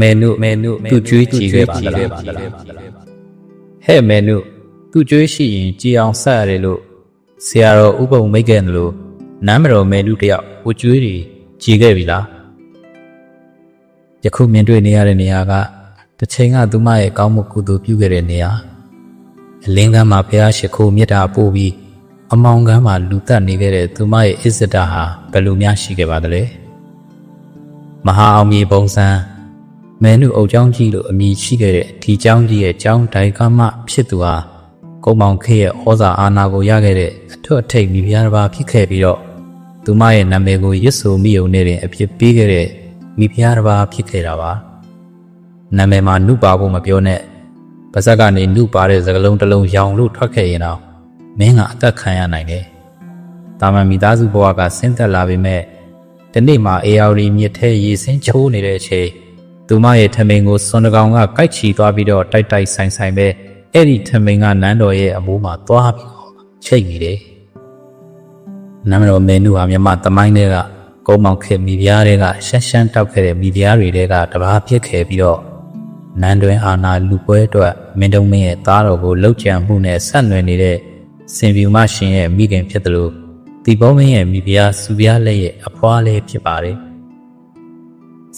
မဲနုမဲနုသူ့ကျွေးကြည်ခဲ့ပါသလားဟဲ့မဲနုသူ့ကျွေးရှိရင်ကြည်အောင်ဆက်ရတယ်လို့ဆရာတော်ဥပုံမိတ်ခဲ့တယ်လို့နမ်းမတော်မဲနုတယောက်ဟိုကျွေးတွေကြည်ခဲ့ပြီလားယခုမြင်တွေ့နေရတဲ့နေရာကတစ်ချိန်ကသူမရဲ့ကောင်းမှုကုသိုလ်ပြုခဲ့တဲ့နေရာအလင်းကမ်းမှာဘုရားရှိခိုးမြတ်တာပို့ပြီးအမောင်ကမ်းမှာလူတက်နေခဲ့တဲ့သူမရဲ့အစ္စဒဟာဘယ်လိုများရှိခဲ့ပါသလဲမဟာအောင်မြေပုံစံ မဲနုအုပ်ချောင်းကြီးလို့အမည်ရှိခဲ့တဲ့ဒီကျောင်းကြီးရဲ့ကျောင်းတိုင်ကမဖြစ်သူဟာကုံမောင်ခေရဲ့ဩဇာအာဏာကိုရခဲ့တဲ့အထွတ်အထိပ်မိဖုရားတစ်ပါးဖြစ်ခဲ့ပြီးတော့သူမရဲ့နာမည်ကိုရစ်ဆိုမိုံနဲ့တင်အဖြစ်ပေးခဲ့တဲ့မိဖုရားတစ်ပါးဖြစ်ခဲ့တာပါနာမည်မှာနုပါဖို့မပြောနဲ့ပါဇက်ကနေနုပါတဲ့စကလုံးတစ်လုံးရောင်လို့ထွက်ခဲ့ရင်တော့မင်းကအသက်ခံရနိုင်တယ်တာမန်မိသားစုဘဝကဆင်းသက်လာပေမဲ့ဒီနေ့မှာအေယာရီမြစ်ထဲရေစင်းချိုးနေတဲ့အချိန် သူမရဲ့ထမိန်ကိုစွန်တကောင်ကကိုက်ချီသွားပြီးတော့တိုက်တိုက်ဆိုင်ဆိုင်ပဲအဲ့ဒီထမိန်ကနန်းတော်ရဲ့အမိုးမှာသွားပြီးတော့ချိတ်နေတယ်။နန်းတော်မေနုဟာမြမသမိုင်းတွေကကုန်းမောင်ခေမိဖုရားတွေကရှမ်းရှမ်းတောက်ခဲ့တဲ့မိဖုရားတွေတဲကတဘာဖြစ်ခဲ့ပြီးတော့နန်းတွင်အာနာလူပွဲအတွက်မင်းတုံးမင်းရဲ့သားတော်ကိုလှုပ်ကြံမှုနဲ့ဆက်နွယ်နေတဲ့စင်ပြူမရှင်ရဲ့မိခင်ဖြစ်တယ်လို့ဒီပုံးမင်းရဲ့မိဖုရားစုဖုရားလက်ရဲ့အဖွားလေးဖြစ်ပါတယ်။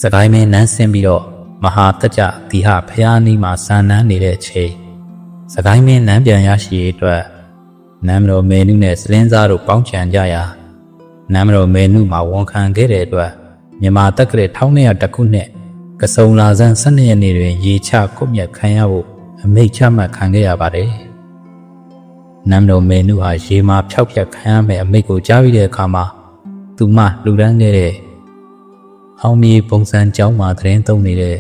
စကိုင်းမင်းနန်းဆင်းပြီးတော့မဟာတကြဒီဟဖျားနီးမှာစံနန်းနေတဲ့ချိန်စကိုင်းမင်းနန်းပြန်ရရှိရေးအတွက်နန်းမတော်မေနုနဲ့စလင်းစားတို့ပေါင်းချံကြရာနန်းမတော်မေနုမှာဝန်ခံခဲ့တဲ့အတွက်မြန်မာတက္ကရာ1900တခုနှစ်ကစုံလာဇန်12ရက်နေ့တွင် ရေချကုတ်မြတ်ခံရဖို့အမိတ်ချမှတ်ခံခဲ့ရပါတယ်။နန်းတော်မေနုဟာရေမှာဖြောက်ဖြက်ခံရမယ့်အမိတ်ကိုကြားပြီးတဲ့အခါမှာသူမလူဒန်းခဲ့တဲ့ အောင်မြေပုံစံကြောင်းမှာသတင်းသုံးနေတဲ့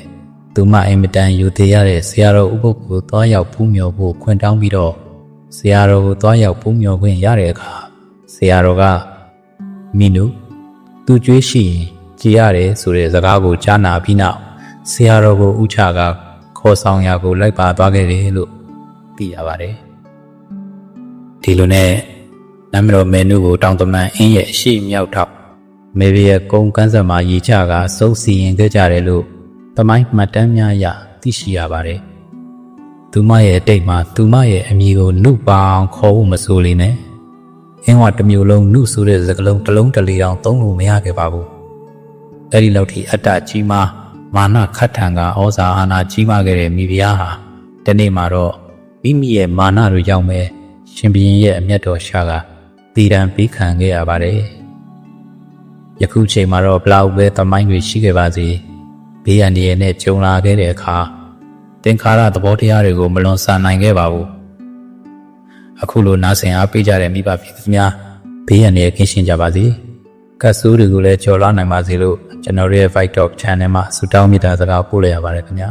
သူမအိမ်မတန်ယူသေးရတဲ့ဆရာတော်ဥပုပ်ကိုသွားရောက်ပူးမြော်ဖို့ခွင့်တောင်းပြီးတော့ဆရာတော်ကိုသွားရောက်ပူးမြော်ခွင့်ရတဲ့အခါဆရာတော်ကမင်းတို့သူကြွေးရှိရင်ကြည်ရတယ်ဆိုတဲ့စကားကိုကြားနာပြီးနောက်ဆရာတော်ကိုဥချကခေါ်ဆောင်ရာကိုလိုက်ပါသွားခဲ့တယ်လို့သိရပါတယ်ဒီလိုနဲ့နမ်းမတော်မေနုကိုတောင်တမန်အင်းရဲ့အရှိမြောက်ထောက် မေဘရဲ့ကုန်းကန်းဆက်မှာရေချကစုပ်စီရင်ခဲ့ကြတယ်လို့သမိုင်းမှတ်တမ်းများရသိရှိရပါတယ်။သူမရဲ့အတိတ်မှာသူမရဲ့အမည်ကိုနုပါအောင်ခေါ်ဖို့မဆိုလေနဲ့။အင်းဝတစ်မျိုးလုံးနုဆိုတဲ့စကားလုံးတစ်လုံးတစ်လေအောင်သုံးလို့မရခဲ့ပါဘူး။အဲဒီလောက်ထိအတ္တကြီးမားမာနခတ်ထံကဩဇာအာဏာကြီးမားခဲ့တဲ့မိဖုရားဟာဒီနေ့မှာတော့မိမိရဲ့မာနတို့ကြောင့်ပဲရှင်ဘုရင်ရဲ့အမျက်တော်ရှာကတည်တံပေးခံခဲ့ရပါတယ်။ ယခုချိန်မှာတော့ဘလောက်ပဲသမိုင်းတွေရှိခဲ့ပါစေဘေးရန်ရည်နဲ့ကြုံလာခဲ့တဲ့အခါသင်္ခါရသဘောတရားတွေကိုမလွန်ဆန်နိုင်ခဲ့ပါဘူးအခုလိုနားဆင်အားပေးကြတဲ့မိဘပြည်သူများဘေးရန်ရည်ကင်းရှင်းကြပါစေကတ်ဆိုးတွေကိုလည်းကြော်လွှားနိုင်ပါစေလို့ကျွန်တော်ရဲ့ Fight Talk Channel မှာဆုတောင်းမေတ္တာစကားပို့လိုက်ရပါတယ်ခင်ဗျာ